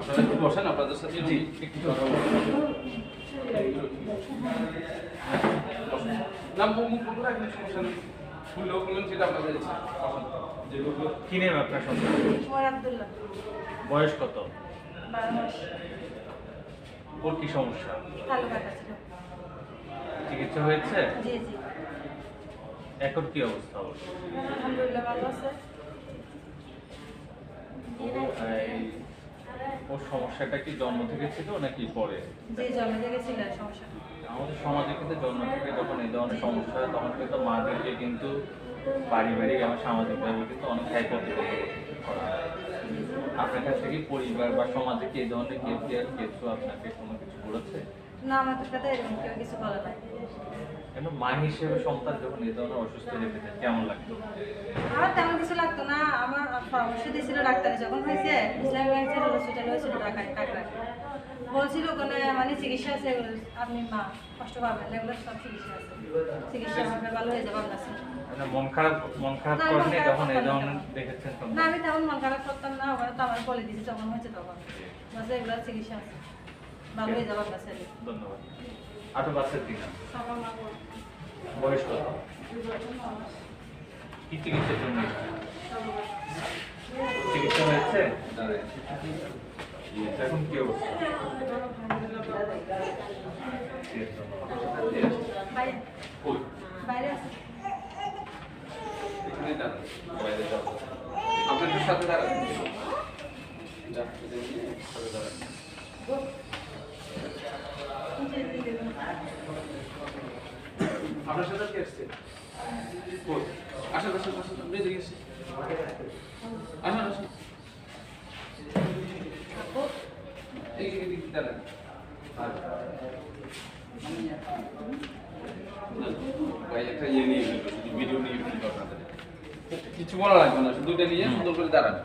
আপনারা একটু বসেন আপনাদের সাথে জি। একটু কথা বলব না মুখ মুখ বন্ধ সমস্যা নেই। খুললেও বললেন সেটা আপনাদের যেগুলো কি নেম আপনার সন্তান বয়স কত? ওর কি সমস্যা? কালো কাটা ছিল। চিকিৎসা হয়েছে? জি জি। এখন কি অবস্থা ওর? আলহামদুলিল্লাহ ভালো আছে ও, এই, ওর সমস্যাটা কি জন্ম থেকে ছিল নাকি পরে? যে জন্ম থেকে ছিল সমস্যা। আমাদের সমাজে কিন্তু জন্ম থেকে যখন এই ধরনের সমস্যা হয় তখন কিন্তু মাদেরকে কিন্তু পারিবারিক এবং সামাজিকভাবে কিন্তু অনেক করা হয়। আপনার কাছে কি পরিবার বা সমাজে কি এই ধরনের কেউ কি আর কিছু আপনাকে কোনো কিছু করেছে? না আমাদের সাথে এরকম কেউ কিছু বলে নাই। কেন মা হিসেবে সন্তান যখন এই ধরনের অসুস্থ রেখেছে কেমন লাগতো? আমার তেমন কিছু লাগতো না। পরামর্শ দিয়েছিল ডাক্তারে যখন হয়েছে ইসলামী ব্যাংক হসপিটাল হয়েছিল ঢাকায় কাকড়ায় বলছিল ওখানে মানে চিকিৎসা আছে আপনি মা কষ্ট পাবেন না এগুলো সব চিকিৎসা আছে। চিকিৎসা হবে ভালো হয়ে যাবে আপনার মানে খারাপ খারাপ না, করেনি খারাপ যখন এই ধরনের দেখেছেন না আমি তেমন মন খারাপ করতাম না ওখানে তো আমার বলে দিয়েছে যখন হয়েছে তখন। বলছে এগুলো চিকিৎসা আছে। ভালো হয়ে যাবে আপনার ছেলে ধন্যবাদ। আটো বাচ্চার দিন সবার মা বলে। বয়স কত? কি চিকিৎসার জন্য চিকিৎসা হয়েছে এখন কি অবস্থা ঠিক আছে, ধন্যবাদ। বাইরে কই? বাইরে আছে এখানেই দাঁড়ান, বাইরে যাও। আপনি একটু সাথে দাঁড়ান সাথে দাঁড়ান। আপনার কে কিছু বলা লাগবে না শুধু দুইটা নিয়ে সুন্দর করে দাঁড়ান।